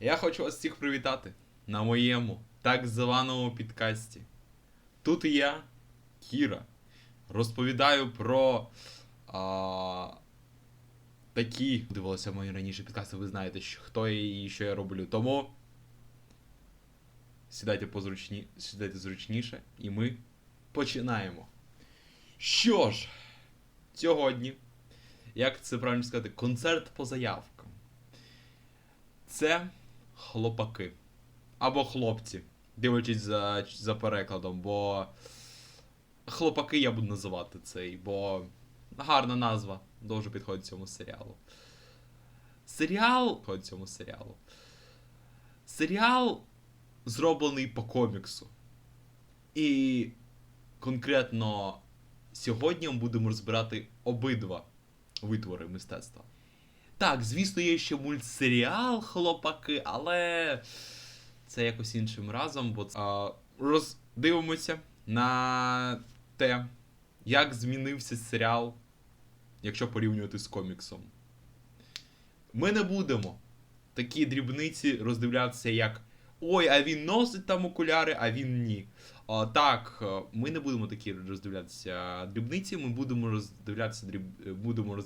Я хочу вас всіх привітати на моєму так званому підкасті. Тут я, Кіра, розповідаю про а, такі. Дивилися мої раніше підкасти, ви знаєте, що, хто я і що я роблю. Тому сідайте позручні, сідайте зручніше, і ми починаємо. Що ж, сьогодні, як це правильно сказати, концерт по заявкам. Це хлопаки. Або хлопці. Дивлячись за, за перекладом, бо хлопаки я буду називати цей, бо гарна назва дуже підходить цьому серіалу. Серіал підходить цьому серіалу. Серіал зроблений по коміксу. І конкретно сьогодні ми будемо розбирати обидва витвори мистецтва. Так, звісно, є ще мультсеріал хлопаки, але це якось іншим разом, бо а, роздивимося на те, як змінився серіал, якщо порівнювати з коміксом. Ми не будемо такі дрібниці роздивлятися, як Ой, а він носить там окуляри, а він ні. А, так, е, ми не будемо такі роздивлятися дрібниці, ми будемо роздивлятися дріб... е, будемо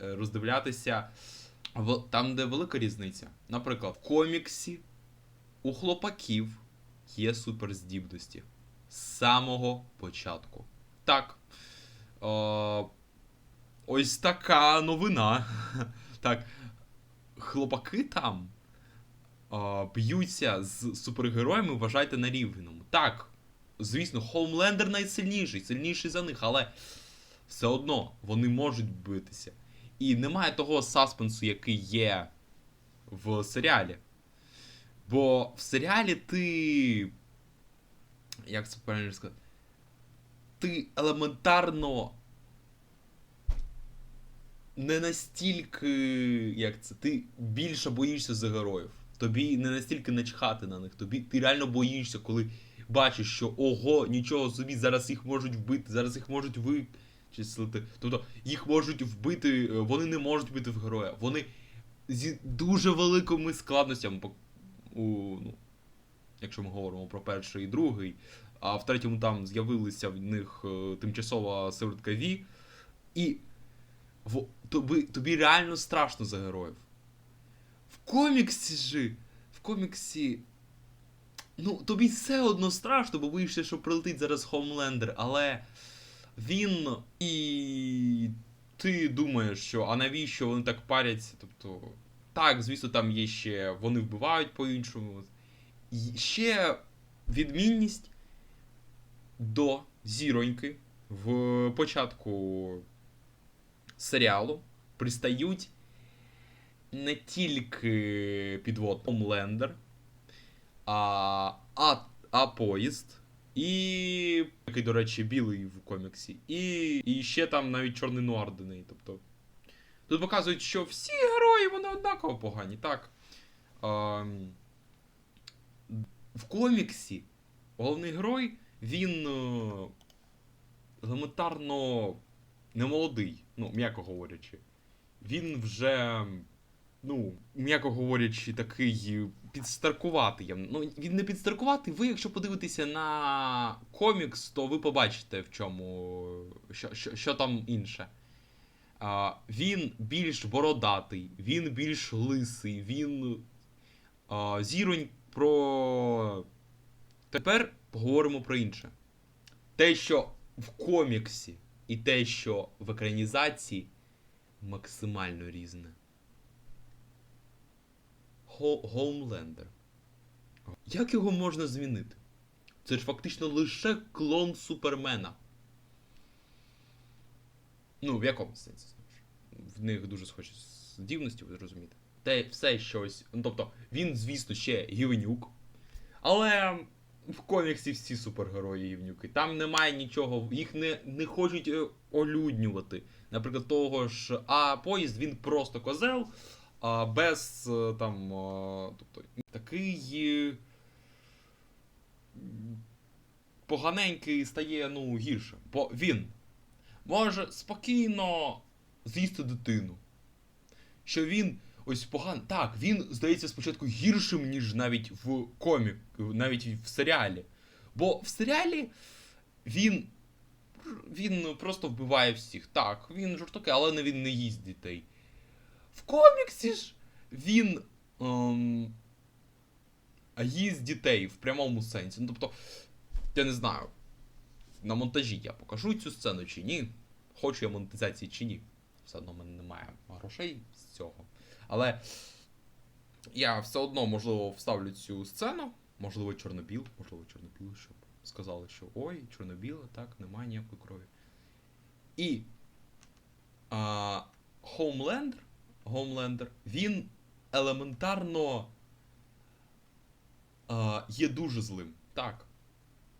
е, роздивлятися в... там, де велика різниця. Наприклад, в коміксі у хлопаків є суперздібності з самого початку. Так. Е... Ось така новина. Так. Хлопаки там б'ються з супергероями, вважайте на рівному. Так, звісно, Хоумлендер найсильніший, сильніший за них, але все одно вони можуть битися. І немає того саспенсу, який є в серіалі. Бо в серіалі ти. Як це правильно сказати? Ти елементарно. Не настільки. Як це? Ти більше боїшся за героїв. Тобі не настільки начхати на них. Тобі ти реально боїшся, коли бачиш, що ого, нічого собі, зараз їх можуть вбити, зараз їх можуть вичислити. Тобто їх можуть вбити, е, вони не можуть вбити в героя. Вони зі дуже великими складностями, у, ну, якщо ми говоримо про перший і другий, а в третьому там з'явилися в них е, тимчасова сиворотка Ві, і в, тобі, тобі реально страшно за героїв. В коміксі ж. В коміксі. Ну, тобі все одно страшно, бо боїшся, що прилетить зараз Хоумлендер, але він і. Ти думаєш, що а навіщо вони так паряться? Тобто. Так, звісно, там є ще. Вони вбивають по-іншому. Ще відмінність до зіроньки в початку серіалу пристають не тільки підвод Homelander, а, а, а поїзд, і який, до речі, білий в коміксі, і, і ще там навіть чорний нуар до неї. Тобто. Тут показують, що всі герої вони однаково погані, так. А, в коміксі головний герой, він е, елементарно не молодий, ну, м'яко говорячи. Він вже, ну, м'яко говорячи, такий підстаркуватий. Ну, він не підстаркуватий. Ви, якщо подивитеся на комікс, то ви побачите, в чому. що, що, що там інше. А, він більш бородатий, він більш лисий, він. А, зіронь про. Тепер поговоримо про інше. Те, що в коміксі, і те, що в екранізації максимально різне. Хоумлендер. Як його можна змінити? Це ж фактично лише клон Супермена. Ну, в якому сенсі? знаєш? В них дуже схожі здібності, ви розумієте. Те все щось. Ну, тобто, він, звісно, ще гівнюк. Але в коміксі всі супергерої гівнюки. Там немає нічого, їх не, не хочуть е, олюднювати. Наприклад, того ж, а поїзд він просто козел, а без е, там. е, Тобто, такий. е, Поганенький стає ну, гірше. Бо він може спокійно з'їсти дитину. Що він ось погано. Так, він здається спочатку гіршим, ніж навіть в комік, навіть в серіалі. Бо в серіалі він. Він просто вбиває всіх. Так, він жорстокий, але він не їсть дітей. В коміксі ж він. Ем, їсть дітей в прямому сенсі. Ну, тобто, я не знаю. На монтажі я покажу цю сцену чи ні. Хочу я монетизації чи ні. Все одно в мене немає грошей з цього. Але я все одно, можливо, вставлю цю сцену. Можливо, чорнобіл, можливо, чорнобіл, щоб сказали, що ой, чорнобіле, так, немає ніякої крові. І а, Homelander, Homelander, він елементарно а, є дуже злим. Так.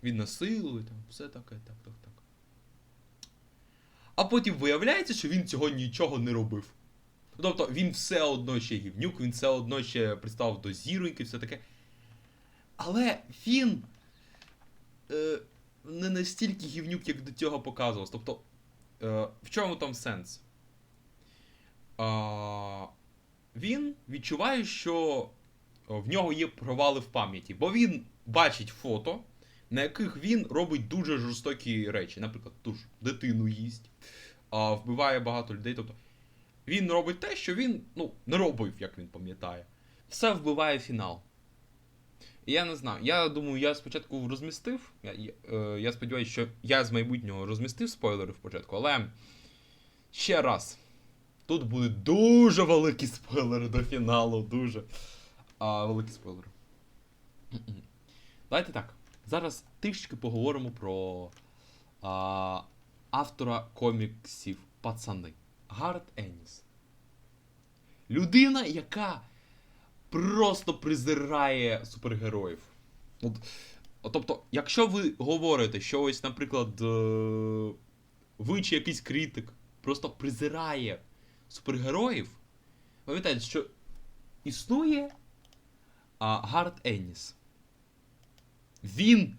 Він насилує, там, все таке, так, так, так. А потім виявляється, що він цього нічого не робив. Тобто він все одно ще гівнюк, він все одно ще пристав до зіроньки, все таке. Але він е, не настільки гівнюк, як до цього показувався. Тобто, е, в чому там сенс? А, він відчуває, що в нього є провали в пам'яті, бо він бачить фото, на яких він робить дуже жорстокі речі. Наприклад, ту ж дитину їсть, а, вбиває багато людей. Тобто він робить те, що він ну, не робив, як він пам'ятає. Все вбиває фінал. Я не знаю. Я думаю, я спочатку розмістив. Я, я, е, я сподіваюся, що я з майбутнього розмістив спойлери спочатку, але ще раз. Тут будуть дуже великі спойлери до фіналу, дуже а, великі спойлери. Давайте так. Зараз трішки поговоримо про а, автора коміксів Пацани. Гард Еніс. Людина, яка просто презирає супергероїв. От, тобто, якщо ви говорите, що ось, наприклад, е, ви чи якийсь критик просто презирає супергероїв, пам'ятайте, що існує а, Гард Еніс. Він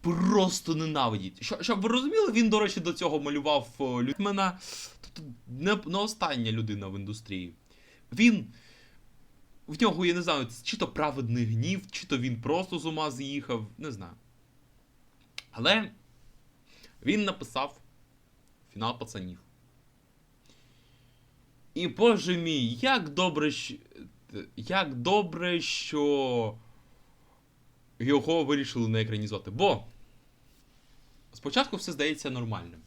просто ненавидить. Що, щоб ви розуміли, він, до речі, до цього малював Лютмена. Тобто не, не остання людина в індустрії. Він. В нього, я не знаю, чи то праведний гнів, чи то він просто з ума з'їхав, не знаю. Але він написав фінал пацанів. І боже мій, як добре, що, як добре, що його вирішили не екранізувати. Бо спочатку все здається нормальним.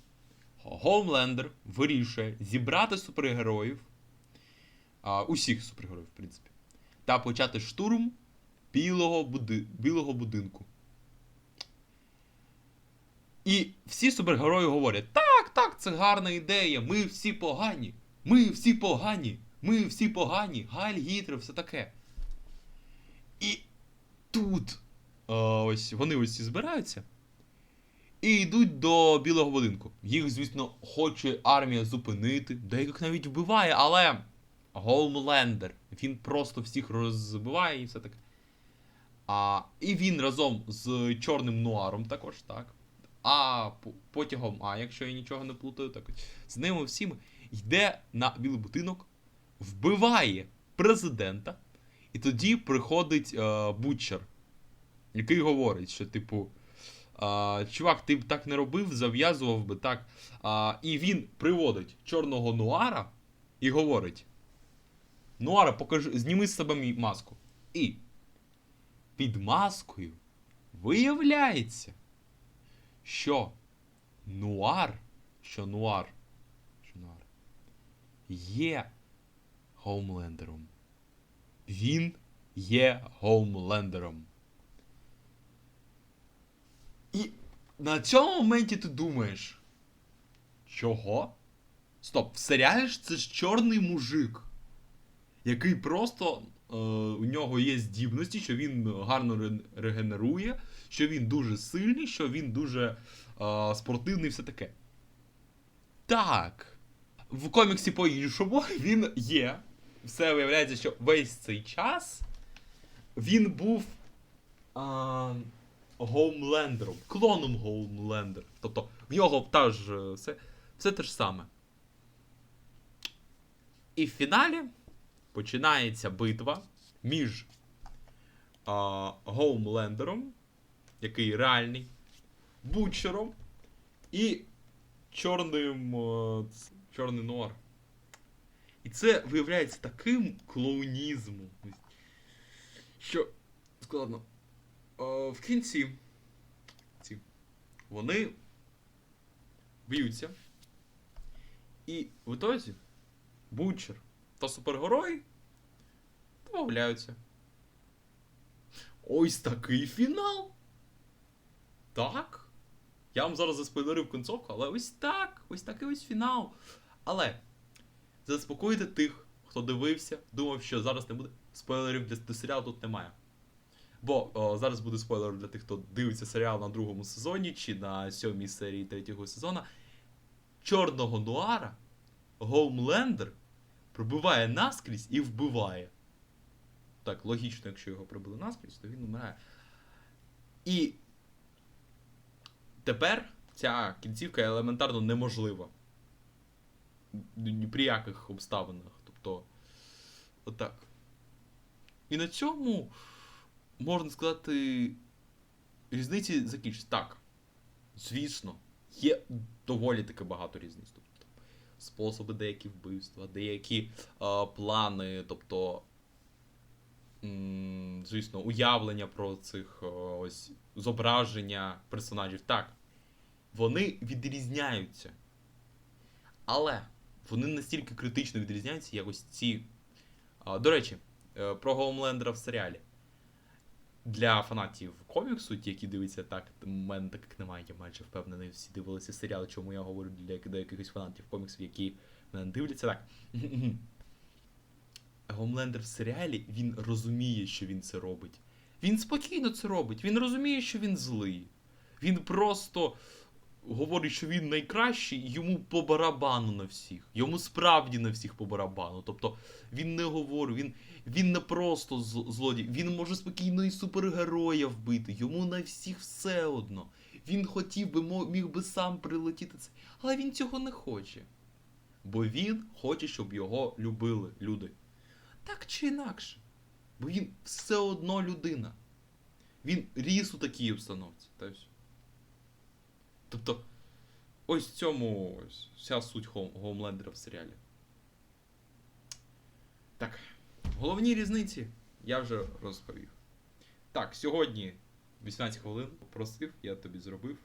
Хоумлендер вирішує зібрати супергероїв, а, усіх супергероїв, в принципі, та почати штурм білого, буди... білого будинку. І всі супергерої говорять: так, так, це гарна ідея, ми всі погані, ми всі погані, ми всі погані, Галь, Гітлер, все таке. І тут а, ось вони ось збираються і йдуть до білого будинку. Їх, звісно, хоче армія зупинити, деяких навіть вбиває, але Голмлендер, він просто всіх розбиває і все таке. А, І він разом з чорним нуаром також, так. А потягом, а якщо я нічого не плутаю, так з ними всіми йде на білий будинок, вбиває президента, і тоді приходить е, Бутчер, який говорить, що, типу, е, чувак, ти б так не робив, зав'язував би так. Е, і він приводить чорного нуара і говорить: Нуара, покажи, зніми з себе маску. І під маскою виявляється, що нуар, що нуар, є Хоумлендером. Він є Хоумлендером. І на цьому моменті ти думаєш. Чого? Стоп, в серіалі ж це ж чорний мужик, який просто е, у нього є здібності, що він гарно регенерує, що він дуже сильний, що він дуже е, спортивний і все таке. Так. В коміксі по-іншому він є. Все виявляється, що весь цей час він був а, Гоумлендером, клоном Гоумлендера. Тобто в нього та ж все, все те ж саме. І в фіналі починається битва між а, Гоумлендером, який реальний, Бучером і чорним. Чорний нуар. І це виявляється таким клоунізмом. Що складно. А, в кінці ці, вони б'ються. І в ітозі Бучер та супергерой домовляються. Ось такий фінал. Так. Я вам зараз заспойлерив концовку, але ось так. Ось такий ось фінал. Але заспокойте тих, хто дивився, думав, що зараз не буде. Спойлерів для, для серіалу тут немає. Бо о, зараз буде спойлер для тих, хто дивиться серіал на другому сезоні чи на сьомій серії третього сезону. Чорного нуара Гоумлендер пробиває наскрізь і вбиває. Так, логічно, якщо його прибили наскрізь, то він вмирає. І тепер ця кінцівка елементарно неможлива. Ні при яких обставинах. Тобто, отак. І на цьому, можна сказати, різниці закінчаться. Так. Звісно, є доволі таки багато різниць. Тобто, способи деякі вбивства, деякі а, плани, тобто, м, звісно, уявлення про цих ось зображення персонажів. Так, вони відрізняються. Але вони настільки критично відрізняються, як ось ці. До речі, е, про Гоумлендера в серіалі. Для фанатів коміксу, ті, які дивляться так, в мене так немає, я майже впевнений, всі дивилися серіали, чому я говорю для, для якихось фанатів коміксів, які мене дивляться так. Гомлендер в серіалі він розуміє, що він це робить. Він спокійно це робить. Він розуміє, що він злий. Він просто говорить, що він найкращий, йому по барабану на всіх. Йому справді на всіх по барабану. Тобто він не говорить, він, він не просто злодій, він може спокійно і супергероя вбити. Йому на всіх все одно. Він хотів би, міг би сам прилетіти це, але він цього не хоче. Бо він хоче, щоб його любили люди. Так чи інакше. Бо він все одно людина. Він ріс у такій обстановці. Та все. Тобто, ось в цьому вся суть Гоумлендера в серіалі. Так, головні різниці я вже розповів. Так, сьогодні 18 хвилин просив, я тобі зробив.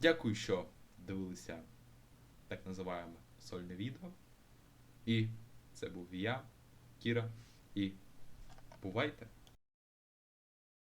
Дякую, що дивилися так називаємо сольне відео. І це був я, Кіра, і бувайте!